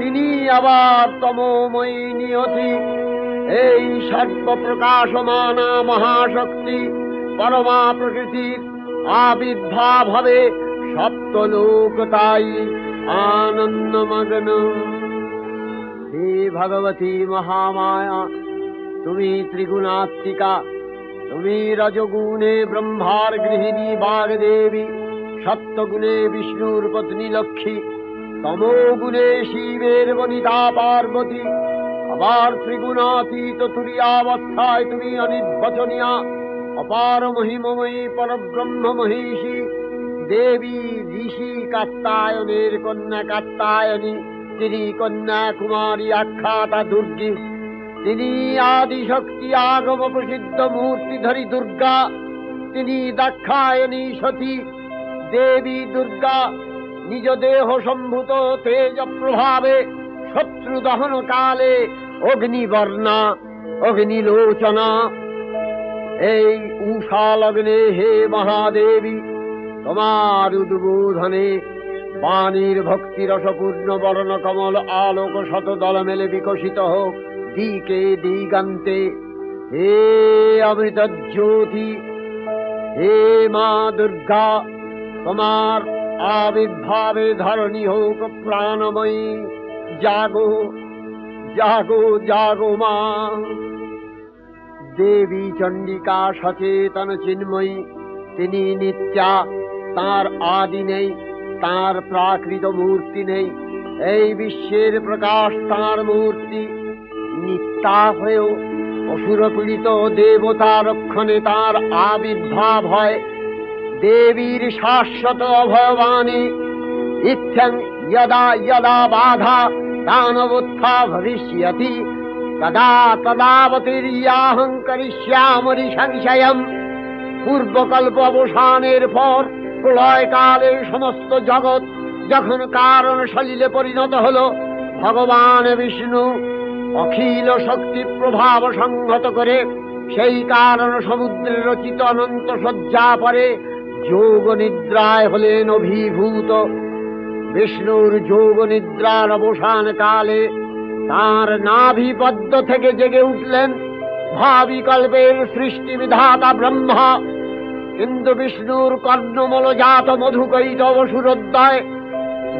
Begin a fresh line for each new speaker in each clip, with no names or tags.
তিনি আবার তমোময়ী নিয়তি এই সর্বপ্রকাশমানা মহাশক্তি পরমা প্রকৃতির আবির্ভাব হবে সপ্তলোক তাই আনন্দমগ্ন। হে ভগবতী মহামায়া, তুমি ত্রিগুণাত্মিকা, তুমি রজগুণে ব্রহ্মার গৃহিণী বাগদেবী সত্যগুণে বিষ্ণুর পত্নী লক্ষ্মী তমোগুণে শিবের বনিতা পার্বতী, আবার ত্রিগুণাতীত তুরিয়াবস্থায় তুমি অনির্বচনীয়া, অপার মহিমময়ী পরব্রহ্ম মহিষী, দেবী ঋষি কাত্তায়নের কন্যা কাত্তায়নী তিনি কন্যা কুমারী আখ্যাতা দুর্গী, তিনি আদি শক্তি আগম প্রসিদ্ধ মূর্তিধরী দুর্গা, তিনি দাক্ষায়নী সতী, দেবী দুর্গা নিজ দেহ সম্ভূত তেজ প্রভাবে শত্রু দহন কালে অগ্নিবর্ণা, অগ্নিলোচনা। এই উষা লগ্নে হে মহাদেবী, তোমার উদ্বোধনে বাণীর ভক্তি রসপূর্ণ বর্ণ কমল আলোক শত দল মেলে বিকশিত হোক দিকে দিগান্তে। হে অমৃত জ্যোতি হে মা দুর্গা, তোমার আবির্ভাবে ধরণী হোক প্রাণময়ী। জাগো জাগো জাগো মা। দেবী চণ্ডিকা সচেতন চিন্ময়ী, তিনি নিত্যা, তার আদি নেই, তার প্রাকৃত মূর্তি নেই। এই বিশ্বের প্রকাশ তার মূর্তি। নিত্যা হয়েও অসুরপীড়িত দেবতা রক্ষণে তার আবির্ভাব হয়। দেবীর শাশ্বত ভবানী। ইচ্ছেন যদা যদা বাধা, দানবোত্থা ভবিষ্যতি। তদা তদাবতীর্যাহং করিষ্যামরি সংশয়ম। পূর্বকল্প অবসানের পর প্রলয়কালে সমস্ত জগৎ যখন কারণ সলিলে পরিণত হল, ভগবান বিষ্ণু অখিল শক্তি প্রভাব সংহত করে সেই কারণ সমুদ্রে রচিত অনন্ত শয্যা পরে যোগ নিদ্রায় হলেন অভিভূত। বিষ্ণুর যোগ নিদ্রার অবসান কালে তার নাভিপদ্ম থেকে জেগে উঠলেন। ভাবি কল্পের সৃষ্টি বিধাতা ব্রহ্মা। কিন্তু বিষ্ণুর কর্ণমলজাত মধুকৈত অবসুরোদ্দয়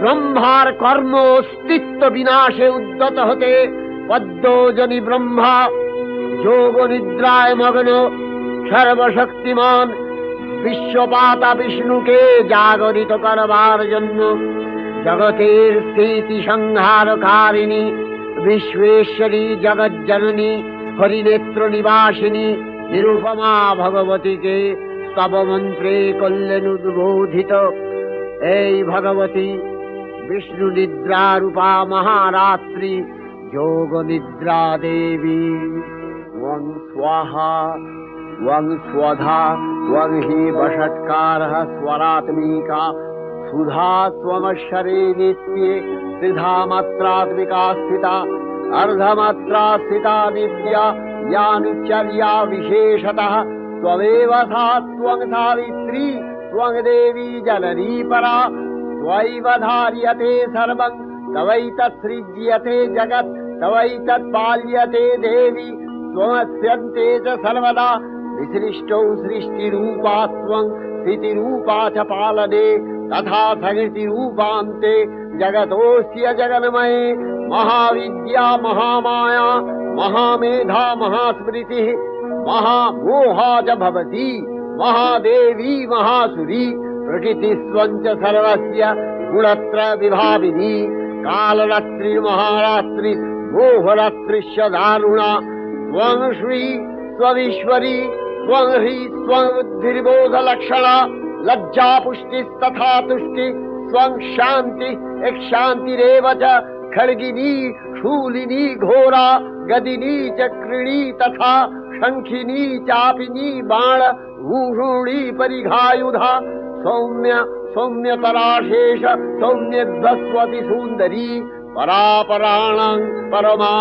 ব্রহ্মার কর্ম অস্তিত্ব বিনাশে উদ্যত হতে পদ্মজনী ব্রহ্মা। যোগ নিদ্রায় মগ্ন, সর্বশক্তিমান বিশ্বপাতা বিষ্ণুকে জাগরিত করবার জন্য জগতের স্থিতি সংহারকারিণী, বিশ্বেশ্বরী জগজ্জননী, হরিনেত্র নিবাসিনী, নিরুপমা ভগবতীকে স্তব মন্ত্রে করলেন উদ্বোধিত এই ভগবতী বিষ্ণু নিদ্রা রূপা মহারাত্রি যোগ নিদ্রা দেবী। ওং স্বাহা त्वं स्वधा त्वं हि बषत्कारः स्वरात्मिका। सुधा त्वमशरे नित्ये त्रिधामत्रात्मिका स्थिता अर्धमत्रा स्थिता दिव्या यानुचर्या विशेषतः। त्वमेव सा त्वं सावित्री त्वं देवी जननी परा त्वैव धार्यते सर्वं तवैतत्सृज्यते जगत् तवैतत् पाल्यते देवी। त्वमस्यन्ते च सर्वदा विसृष्टौ सृष्टिरूपा त्वं स्थितिरूपा च पालने तथा सकृतिरूपान्ते जगतोऽस्य जगन्मये महाविद्या महामाया महामेधा महास्मृतिः महामोहा च भवति महादेवी महासुरी प्रकृतिस्त्वं च सर्वस्य गुणत्र विभाविनी कालरात्रिर्महारात्रि मोहरात्रिश्च दारुणा त्वं श्री त्वमीश्वरी त्वं ह्री त्वं बुद्धिर्बोधलक्षणा लज्जा पुष्टिस्तथा तुष्टि स्वं शान्ति शान्तिरेव च खड्गिनी शूलिनी घोरा गदिनी चक्रिणी तथा शङ्खिनी चापिनी बाण भूषुणी परिघायुधा सौम्य सौम्यतराशेष सौम्यध्वस्वति सुन्दरी परापराणां परमा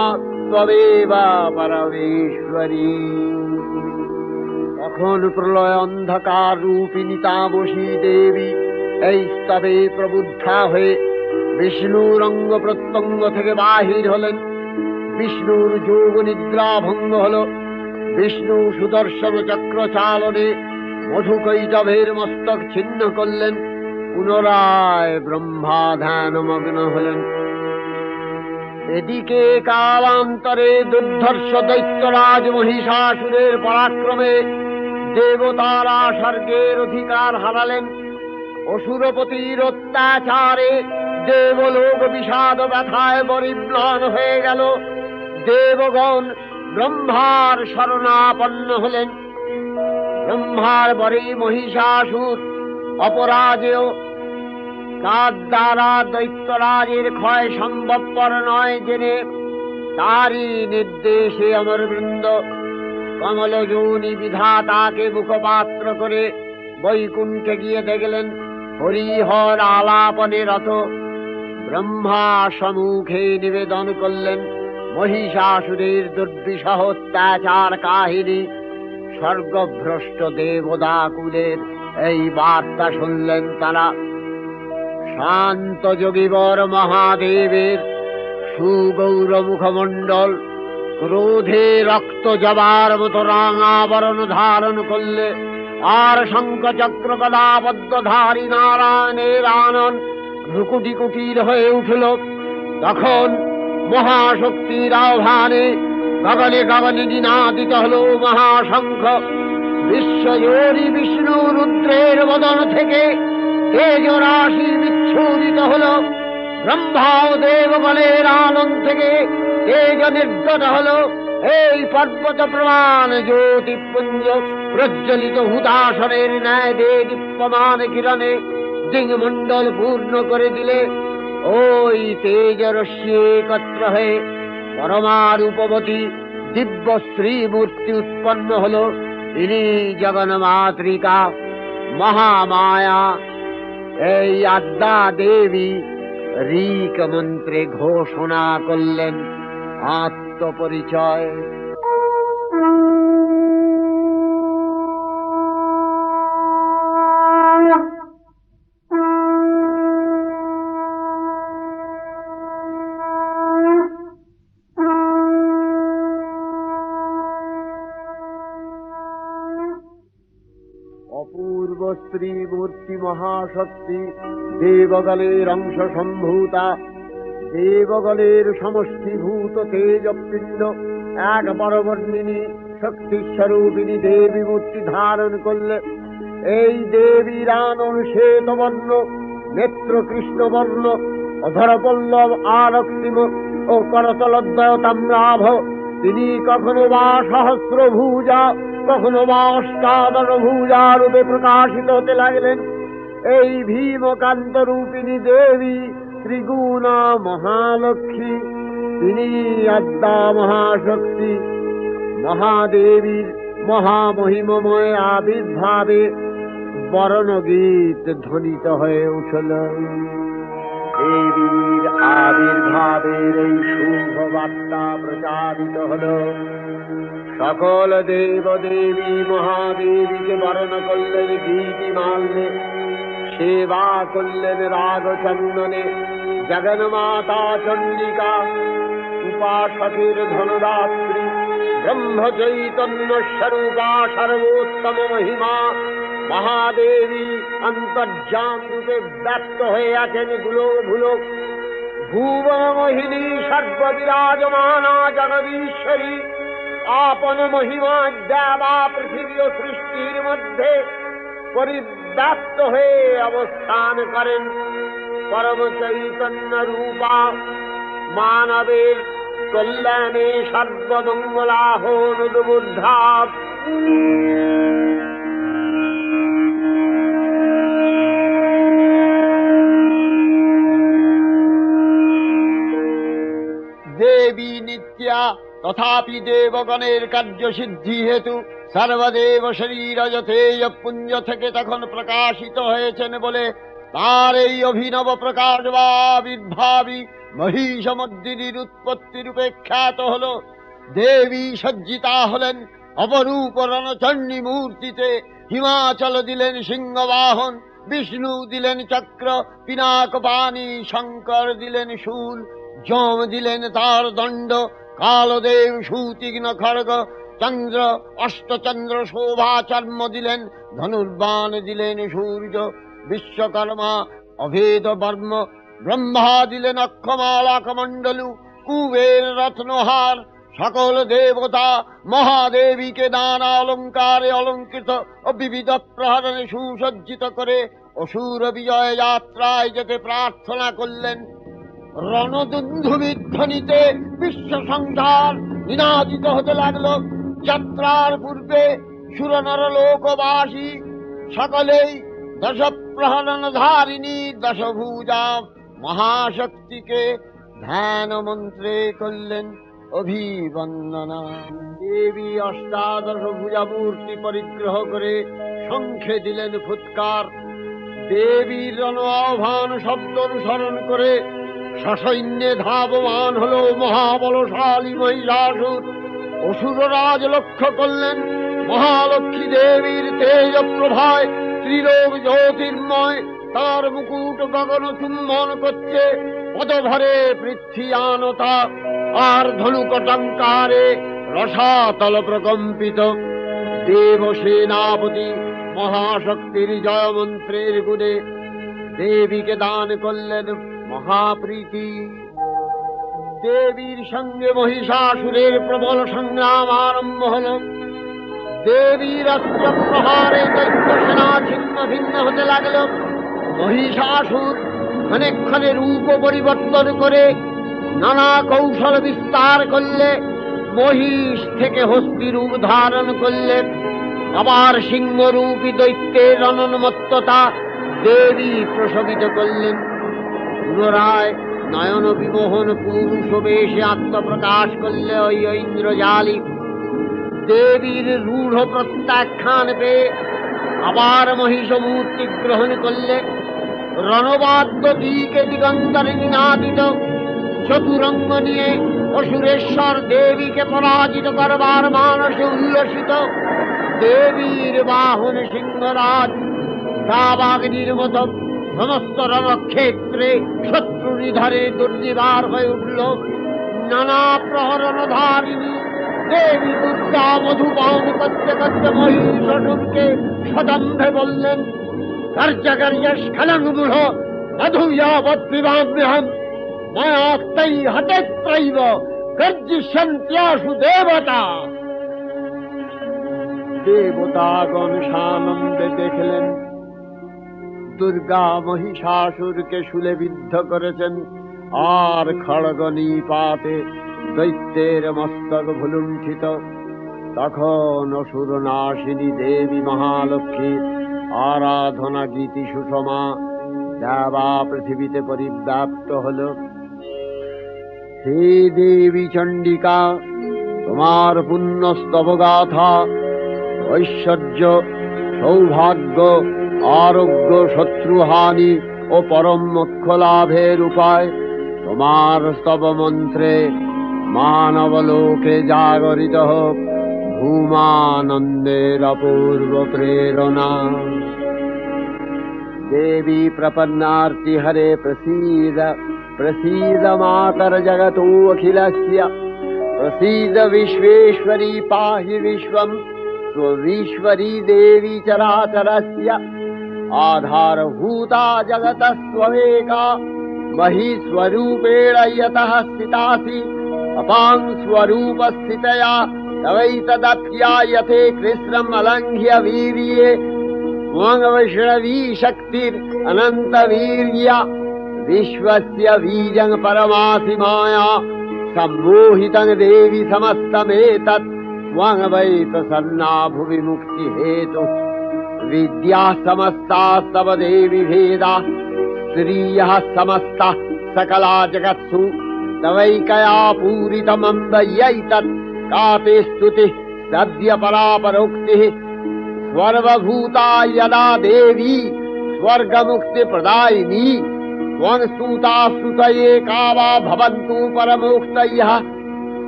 त्वमेव परमेश्वरी তখন প্রলয় অন্ধকার রূপিণী তামসী দেবী। এই স্তবে প্রবুদ্ধা হয়ে বিষ্ণুর অঙ্গ প্রত্যঙ্গ থেকে বাহির হলেন। বিষ্ণুর যোগ নিদ্রা ভঙ্গ হল। বিষ্ণু সুদর্শন চক্র চালনে মধুকৈটভের মস্তক ছিন্ন করলেন। পুনরায় ব্রহ্মা ধ্যানমগ্ন হলেন। এদিকে কালান্তরে দুর্ধর্ষ দৈত্যরাজ মহিষাসুরের পরাক্রমে দেবতারা স্বর্গের অধিকার হারালেন। অসুরপতির অত্যাচারে দেবলোক বিষাদ ব্যথায় পরিম্লান হয়ে গেল। দেবগণ ব্রহ্মার শরণাপন্ন হলেন। ব্রহ্মার পরে মহিষাসুর, অপরাজেয়। তার দ্বারা দৈত্যরাজের ক্ষয় সম্ভবপর নয় জেনে তারই নির্দেশে অমরবৃন্দ কমলজৌনি বিধাতাকে মুখপাত্র করে বৈকুণ্ঠে গিয়ে দেখলেন হরিহর আলাপনে রত। ব্রহ্মা সমুখে নিবেদন করলেন, মহিষাসুরের দুর্বিষহ অত্যাচার কাহিনী। স্বর্গভ্রষ্ট দেবদাকুলের এই বার্তা শুনলেন তারা। শান্ত যোগীবর মহাদেবের সুগৌর মুখমণ্ডল ক্রোধে রক্ত জবার মতো রাঙাবরণ ধারণ করলে আর শঙ্খ চক্র গদাবদ্ধধারী নারায়ণের আনন ভ্রুকুটি কুটির হয়ে উঠল। তখন মহাশক্তির আহ্বানে গগনে গগনে দিনাদিত হল মহাশঙ্খ। বিশ্বজোরী বিষ্ণু রুদ্রের বদন থেকে তেজ রাশি বিচ্ছুরিত হল। ব্রহ্মা দেববলের আনন্দ থেকে তেজ নির্গত হল এই পর্বত প্রমাণ জ্যোতিপুঞ্জ প্রজ্বলিত হুদাসনের ন্যায় দেব দীপ্যমান কিরণে দিংমণ্ডল পূর্ণ করে দিলে ওই তেজ রশ্মি একত্র হয়ে পরমারূপবতী দিব্য শ্রী মূর্তি উৎপন্ন হল। ইনি জগন্মাতৃকা, মহামায়া। এই আদ্যা দেবী ঋক মন্ত্রে ঘোষণা করলেন। আত্মপরিচয়। অপূর্ব স্ত্রী মূর্তি মহাশক্তি দেবগলের অংশ সম্ভূতা দেবগলের সমষ্টিভূত তেজপিণ্ড এক বরবর্ণিনী শক্তিস্বরূপিণী দেবী মূর্তি ধারণ করলে এই দেবীর আনন শ্বেতবর্ণ নেত্র কৃষ্ণবর্ণ অধরপল্লব আরক্তিম ও করতলদ্বয় তাম্রাভ তিনি কখনো বা সহস্র ভূজা কখনো বা অষ্টাদশ ভূজা রূপে প্রকাশিত হতে লাগলেন। এই ভীমকান্ত রূপিণী দেবী ত্রিগুণা মহালক্ষ্মী। তিনি আদ্যা মহাশক্তি। মহাদেবীর মহামহিমময় আবির্ভাবে বরণগীত ধ্বনিত হয়ে উঠল। দেবীর আবির্ভাবের এই শুভ বার্তা প্রচারিত হল। সকল দেব দেবী মহাদেবীকে বরণ করলেন গীতি মাল্যে সেবা করলেন রাগ চন্দনে জগন্মাতা চণ্ডিকা উপাসকের ধনদাত্রী ব্রহ্ম চৈতন্য স্বরূপা সর্বোত্তম মহিমা মহাদেবী অন্তর্যাম রূপে ব্যক্ত হয়ে আছেনগুলো ভুলো ভুবন মোহিনী সর্ববিরাজমানা জগদীশ্বরী আপন মহিমা দেবা পৃথিবী ও সৃষ্টির মধ্যে পরিব্যাপ্ত হয়ে অবস্থান করেন। পরম চৈতন্য রূপা, মানবের কল্যাণে সর্বমঙ্গলাহ নুদবুদ্ধা দেবী নিত্যা, তথাপি দেবগণের কার্যসিদ্ধি হেতু সর্বদেব শরীর যথেয় পুঞ্জ থেকে তখন প্রকাশিত হয়েছেন বলে তার এই অভিনব প্রকাশ বা আবির্ভাবী মহিষমদ্দিনীর উৎপত্তি রূপে খ্যাত হল। দেবী সজ্জিতা হলেন অপরূপ রণচণ্ডী মূর্তিতে হিমাচল দিলেন সিংহবাহন, বিষ্ণু দিলেন চক্র, পিনাক পানি, শঙ্কর দিলেন শূল, যম দিলেন তার দণ্ড, কালদেব সুতীক্ষ্ণ খড়গ চন্দ্র, অষ্টচন্দ্র শোভা চর্ম দিলেন, ধনুর্বাণ দিলেন সূর্য, বিশ্বকর্মা, অভেদ বর্ম, ব্রহ্মা দিলেন অক্ষমালা কমণ্ডলু কুবের রত্নহার, সকল দেবতা মহাদেবীকে নানা অলঙ্কারে অলঙ্কৃত ও বিবিধ প্রহরণে সুসজ্জিত করে অসুর বিজয় যাত্রায় যেতে প্রার্থনা করলেন। রণদুন্ধুবিধ্বনিতে বিশ্ব সংসার নিনাদিত হতে লাগল। যাত্রার পূর্বে সুরনর লোকবাসী সকলেই দশ প্রহরণ ধারিণী দশভূজা মহাশক্তিকে ধ্যান মন্ত্রে করলেন অভিবন্দনা। দেবী অষ্টাদশ ভুজা মূর্তি পরিগ্রহ করে শঙ্খে দিলেন ফুৎকার। দেবীর রণ আহ্বান শব্দ অনুসরণ করে সসৈন্যে ধাবমান হল মহাবলশালী মহিষাসুর অসুররাজ লক্ষ্য করলেন, মহালক্ষ্মী দেবীর তেজ প্রভায় ত্রিলোক জ্যোতির্ময়, তার মুকুট গগন চুম্বন করছে, পদভরে পৃথ্বীয়ানতা আর ধনুকটঙ্কারে রসাতল প্রকম্পিত। দেব সেনাপতি মহাশক্তির জয় মন্ত্রের গুণে দেবীকে দান করলেন মহাপ্রীতি। দেবীর সঙ্গে মহিষাসুরের প্রবল সংগ্রাম আরম্ভ হল। দেবীর প্রহারে দৈত্য সেনা ছিন্ন ভিন্ন হতে লাগল। মহিষাসুর ক্ষণে রূপ পরিবর্তন করে নানা কৌশল বিস্তার করলে, মহিষ থেকে হস্তি রূপ ধারণ করলেন আবার সিংহরূপী দৈত্যের রণনমত্ততা দেবী প্রসবিত করলেন। পুনরায় নয়ন বিমোহন পুরুষ বেশে আত্মপ্রকাশ করলে ওই ঐন্দ্রজালী। দেবীর রূঢ় প্রত্যাখ্যান পেয়ে আবার মহিষ মূর্তি গ্রহণ করলে রণবাদ্য দিকে দিগন্তরে নিনাদিত। চতুরঙ্গ নিয়ে অসুরেশ্বর দেবীকে পরাজিত করবার মানসে উল্লসিত। দেবীর বাহন সিংহরাজ দাবাগ্নির মতো সমস্ত রণক্ষেত্রে শত্রু নিধারে দুর্নিবার হয়ে উঠল। নানা প্রহরণধারিণী, দেবী, দুর্গা মধুপান করতে করতে মহিষকে সদম্ভে বললেন দেবতা। দেবতাগণ সানন্দে দেখলেন দুর্গা মহিষাসুরকে শুলে বিদ্ধ করেছেন। আর খড়গ নিপাতে দৈত্যের মস্তক ভুলুণ্ঠিত। তখন অসুর নাশিনী দেবী মহালক্ষ্মী, আরাধনা গীতি সুষমা, দেবা পৃথিবীতে পরিব্যাপ্ত হল। হে দেবী চণ্ডিকা, তোমার পুণ্যস্তবগাথা, ঐশ্বর্য, সৌভাগ্য আরোগ্য শত্রুহানি ও পরম মোক্ষ লাভের উপায় তোমার স্তব মন্ত্রে মানব লোকে জাগরিত হোক भूमानन्देर पूर्वप्रेरणा देवी प्रपन्नार्ति हरे प्रसीद प्रसीद मातर जगतोऽखिलस्य प्रसीद विश्वेश्वरी पाहि विश्वम् स्ववीश्वरी देवी चराचरस्य आधारभूता जगतस्त्वमेका महीस्वरूपेण यतः स्थितासि। अपां स्वरूपस्थितया तवैतदप्यायते कृष्णम् अलङ्घ्य वीर्ये। त्वङ्वैष्णवी शक्तिरनन्तवीर्या विश्वस्य बीजं परमासि माया। सम्मोहितं देवि समस्तमेतत्। त्वं वै प्रसन्ना भुवि मुक्तिहेतुः विद्याः समस्तास्तव देवि भेदा स्त्रियः समस्ता सकला जगत्सु तवैकया पूरितमम्बयैतत् का ते स्तुतिः सद्य परापरोक्तिः सर्वभूता यदा देवी स्वर्गमुक्तिप्रदायिनी स्तुता स्तुतये का वा भवन्तु परमोक्तयः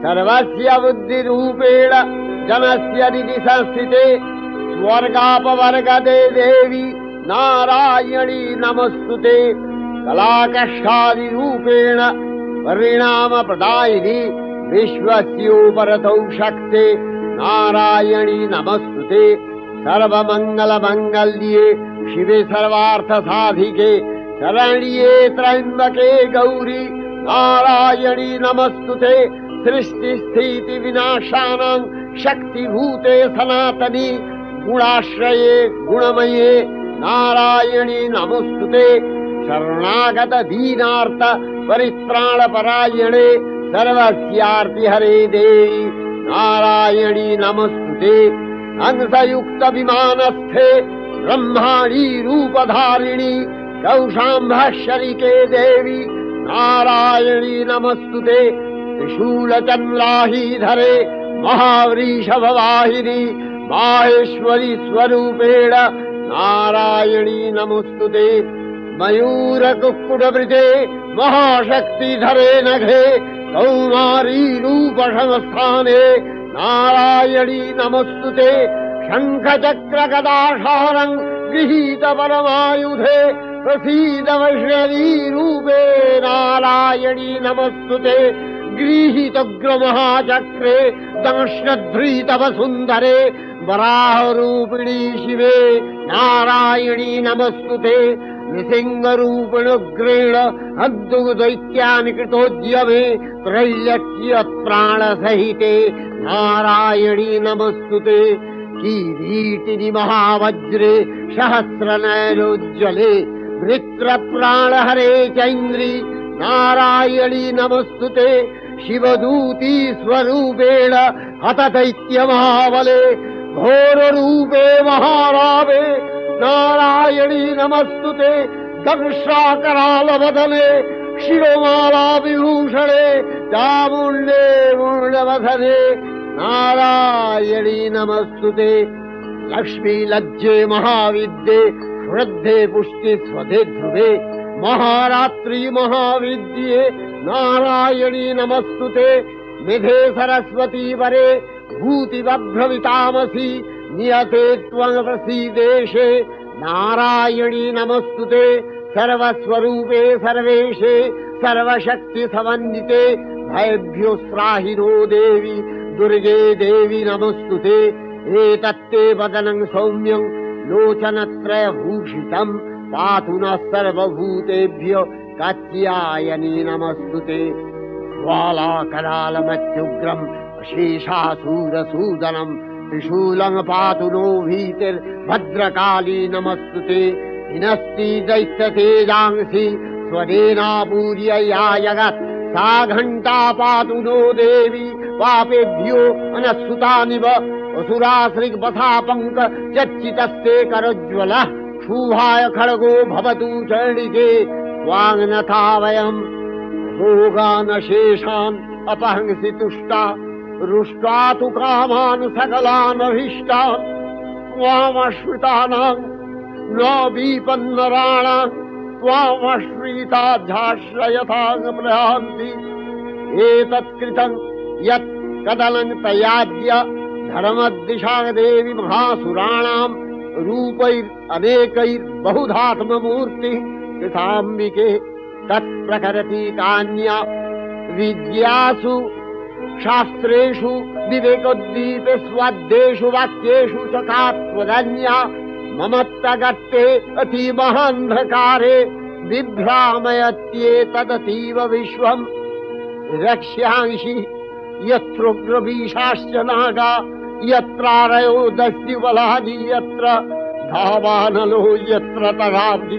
सर्वस्य बुद्धिरूपेण जनस्य हृदि संस्थिते स्वर्गापवर्गदे देवी नारायणी नमस्तुते। कलाकष्टादिरूपेण परिणामप्रदायिनी विश्वस्योपरतौ शक्ते नारायणी नमस्तुते। सर्वमङ्गलमङ्गल्ये शिवे सर्वार्थसाधिके शरण्ये त्र्यम्बके गौरी नारायणी नमस्तुते। सृष्टिस्थितिविनाशानां शक्तिभूते सनातनी गुणाश्रये गुणमये नारायणी नमस्तुते शरणागत दीनार्थ परित्राणपरायणे सर्वस्यार्ति हरे देवी नारायणी नमस्तुते हंसयुक्त विमानस्थे ब्रह्माणी रूपधारिणी कौशाम्भशरिके देवी नारायणी नमस्तुते त्रिशूलचन्द्राहीधरे महावृषभवाहिनी माहेश्वरी स्वरूपेण नारायणी नमस्तु ते मयूरकुक्कुटवृजे महाशक्तिधरे नघे सौमारी रूप नारायणी नमस्तु ते शङ्खचक्र कदासारङ् गृहीत परमायुधे प्रसीद वैष्णवी नारायणी नमस्तु ते गृहीत उग्रमहाचक्रे सुन्दरे वराहरूपिणी शिवे नारायणी नमस्तुते। नृसिंहरूपिणुग्रेण अद्दुदैत्यानि कृतोद्यमे त्रैलक्ष्य प्राणसहिते नारायणी नमस्तुते। किरीटिनि महावज्रे सहस्रनयनोज्ज्वले वृत्रप्राणहरे चैन्द्री नारायणी नमस्तुते। शिवदूती स्वरूपेण हतदैत्यमहाबले घोररूपे महारावे नारायणी नमस्तुते दंशाकरालवदने शिरोमाला विभूषणे चामुण्डे मुण्डवधने नारायणी नमस्तुते लक्ष्मी लज्जे महाविद्ये श्रद्धे पुष्टि स्वधे ध्रुवे महारात्रि महाविद्ये नारायणी नमस्तुते निधे सरस्वती वरे भूतिरभ्रवितामसि नियते त्वमसी देशे। नारायणी नमस्तु ते सर्वस्वरूपे सर्वेशे सर्वशक्तिसमन्विते भवेभ्योत्साहिरो देवि दुर्गे देवि नमस्तु ते एतत्ते वदनम् सौम्यम् लोचनत्रयभूषितम् पातु नः सर्वभूतेभ्य कत्यायनी नमस्तु ते वाला शेषासूरसूदनम् त्रिशूलं पातु नो भीतिर्भद्रकाली नमस्तुते हिनस्ति दैत्यतेजांसि स्वरेणापूर्य या जगत् सा घण्टा पातु नो देवी पापेभ्यो अनसुतानिव असुराश्रिग्वथा चच्चितस्ते करज्वलः क्षूभाय खड्गो भवतु चण्डिके वाङ्नथा वयम् भोगानशेषान् अपहंसि तुष्टा रुष्टा तु कामान् सकलानभीष्टान् त्वामश्रितानाम् न विपन्नराणाम् त्वामश्रिताध्याश्रयथाङ्प्रयान्ति एतत्कृतम् यत् कदनं तयाद्य धर्मदिशा देवी महासुराणाम् रूपैरनेकैर्बहुधात्ममूर्तिः कृताम्बिके तत्प्रकरति कान्या। विद्यासु शास्त्रेषु विवेकोद्दीपे स्वाद्येषु वाक्येषु च का त्वदन्या ममत्तगत्ते अतीमहान्धकारे बिभ्रामयत्येतदतीव विश्वम्। रक्ष्यांसि यत्रोग्रवीशाश्च नागा यत्रारयो दस्युबलानि यत्र धावानलो यत्र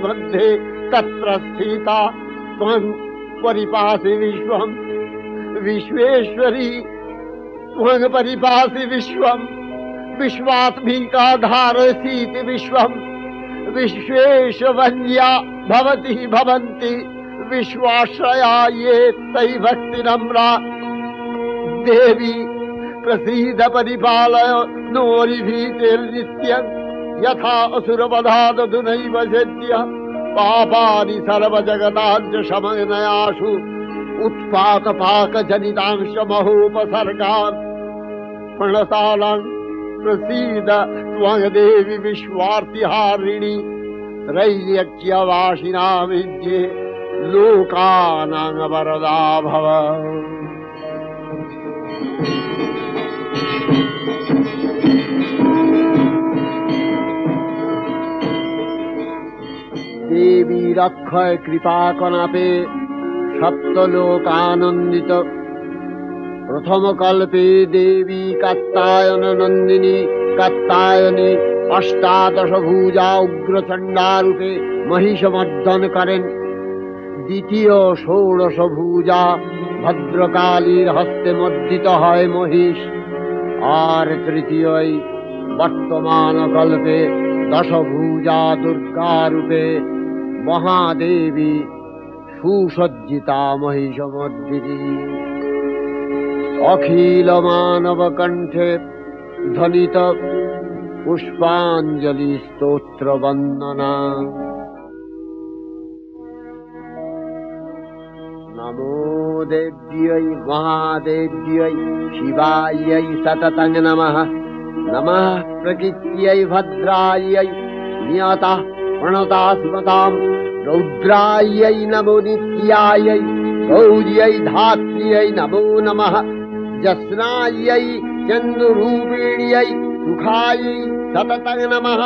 मध्ये तत्र स्थिता त्वं परिपासि विश्वम् विश्वेश्वरी त्वं परिपासि विश्वम् विश्वात्मिकाधारसीति विश्वम् विश्वेशवन्या भवति भवन्ति विश्वाश्रया ये तै भक्तिनम्रा देवी प्रसीद परिपालय नोरिभीतिर्नित्यम् यथा असुरवधादधुनैव सद्य पापानि सर्वजगताञ्च शमनयाशु उत्पातपाकजनितांश महोपसर्गान् प्रणतालान् प्रसीद त्वङ्देवि विश्वार्तिहारिणि त्रैल्यक्यवासिना विद्ये लोकानाङ्गवरदा भव দেবী রক্ষয় কৃপা কনাপে সপ্তলোকানন্দিত। প্রথম কল্পে দেবী কাত্তায়ন নন্দিনী কাত্তায়নে অষ্টাদশ ভুজা উগ্রচণ্ডারূপে মহিষমর্দন করেন। দ্বিতীয় ষোড়শ ভুজা ভদ্রকালীর হস্তে মর্দিত হয় মহিষ। আর তৃতীয় বর্তমান কল্পে দশভুজা দুর্গারূপে মহাদেবী সুসজ্জিতা মহিষমর্দিনী অখিল মানব কণ্ঠে ধনিত পুষ্পাঞ্জলি স্তোত্র বন্দনা নমো দেব্যই মহাদেব্যই শিবাই সতত নম। নম প্রকৃত্যই ভদ্রাই নিয়ত প্রণতা স্মতাম रौद्रायै नमो नित्यायै गौर्यै धात्र्यै नमो नमः जस्नायै चन्दुरूपिण्यै सुखायै सततं नमः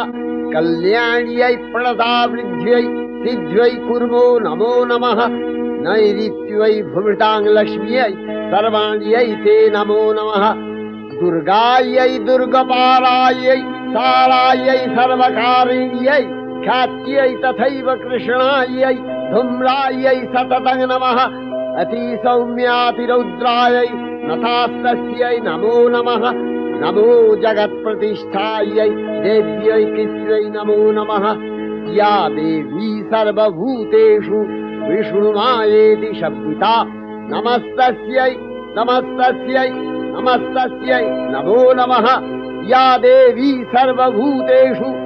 कल्याण्यै प्रणतावृद्ध्यै सिद्ध्यै कुर्मो नमो नमः नैऋत्यै भूमृतां लक्ष्म्यै सर्वाण्यै ते नमो नमः दुर्गायै दुर्गपालायै सारायै सर्वकारिण्यै ख्यात्यै तथैव कृष्णायै धूम्रायै सततं नमः। अतिसौम्यातिरौद्रायै नथास्तस्यै नमो नमः। नमो जगत्प्रतिष्ठायै देव्यै कृत्यै नमो नमः। या देवी सर्वभूतेषु विष्णुमायेति शब्दिता। नमस्तस्यै नमस्तस्यै नमस्तस्यै नमो नमः। या देवी सर्वभूतेषु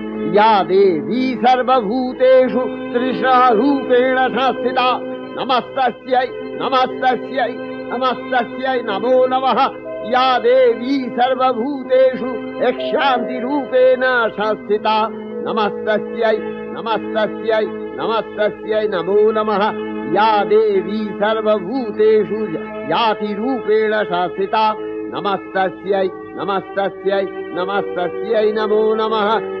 या देवी सर्वभूतेषु तृष्णारूपेण संस्थिता। नमस्तस्यै नमस्तस्यै नमस्तस्यै नमो नमः। या देवी सर्वभूतेषु यक्षान्तिरूपेण संस्थिता। नमस्तस्यै नमस्तस्यै नमस्तस्यै नमो नमः। या देवी सर्वभूतेषु यातिरूपेण संस्थिता। नमस्तस्यै नमस्तस्यै नमस्तस्यै नमो नमः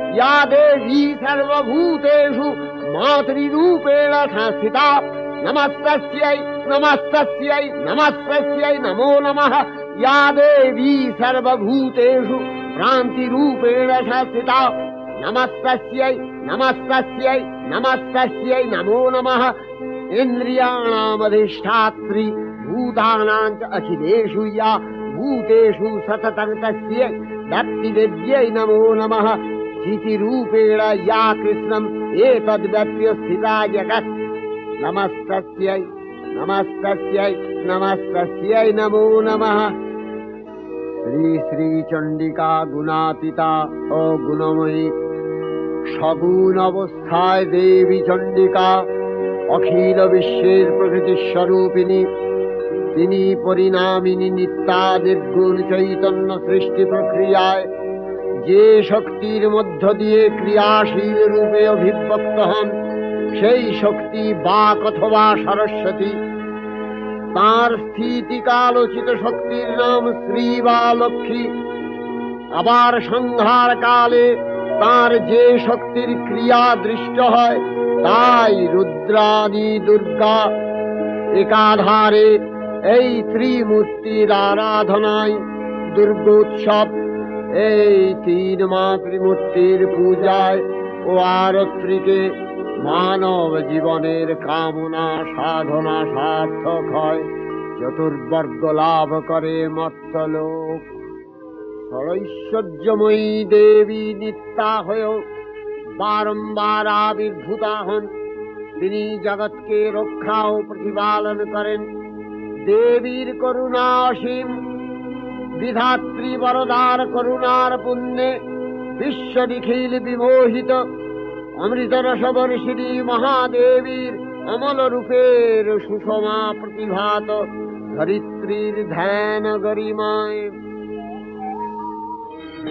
या देवी सर्वभूतेषु मातृरूपेण संस्थिता। नमस्तस्यै नमस्तस्यै नमस्तस्यै नमो नमः। या देवी सर्वभूतेषु भ्रान्तिरूपेण संस्थिता। नमस्तस्यै नमस्तस्यै नमस्तस्यै नमो नमः। इन्द्रियाणामधिष्ठात्री भूतानां च अखिलेषु या भूतेषु सततं तस्यै। भक्तिदेव्यै नमो नमः चितिरूपेण या कृष्णम् एतद्व्यप्य स्थिता जगत् नमस्तस्यै नमस्तस्यै नमस्तस्यै नमो नमः শ্রী শ্রী চণ্ডিকা গুণাতীতা ও গুণময়ী সগুণ অবস্থায় দেবী চণ্ডিকা অখিল বিশ্বের প্রকৃতি স্বরূপিণী তিনি পরিণামিনী নিত্যা নির্গুণ চৈতন্য সৃষ্টি প্রক্রিয়ায় যে শক্তির মধ্য দিয়ে ক্রিয়াশীল রূপে অভিব্যক্ত হন, সেই শক্তি বাক অথবা সরস্বতী। তার স্থিতিকালোচিত শক্তির নাম শ্রী বা লক্ষ্মী। আবার সংহার কালে তার যে শক্তির ক্রিয়া দৃষ্ট হয়, তাই রুদ্রাদি দুর্গা। একাধারে এই ত্রিমূর্তির আরাধনায় দুর্গোৎসব এই তিন মাতৃমূর্তির পূজায় ও আরত্রিকে মানব জীবনের কামনা সাধনা সার্থক হয়। চতুর্বর্গ লাভ করে মত্তলোক। ষড়ৈশ্বর্যময়ী দেবী নিত্যা হয়েও বারম্বার আবির্ভূতা হন। তিনি জগৎকে রক্ষা ও প্রতিপালন করেন। দেবীর করুণা অসীম। বিধাত্রী বরদার করুণার পুণ্যে বিশ্ব নিখিল বিমোহিত অমৃতরসবর্ষিণী মহাদেবীর অমল রূপের সুষমা প্রতিভাত ধরিত্রীর ধ্যান গরিমায়।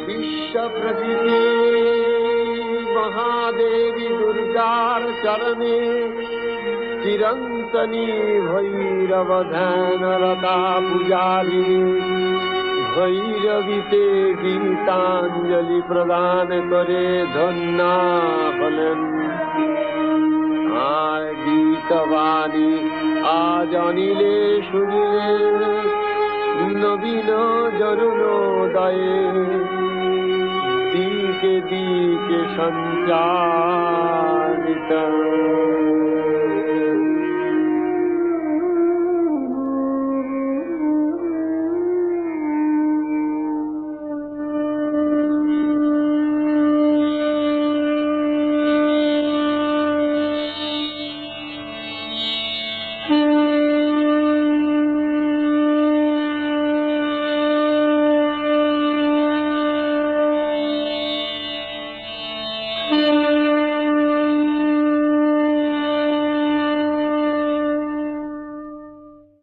বিশ্ব প্রকৃতি মহাদেবী দুর্গার চরণে চিরন্তনী ভৈরব ধ্যানরতা পূজারি। ভৈরবীতে গীতাঞ্জলি প্রদান করে ধন্যা হলেন আর গীতবাণী আজ অনিলে শুনিলে নবীন জরুণোদয়ে দিকে দিকে সঞ্চারিত।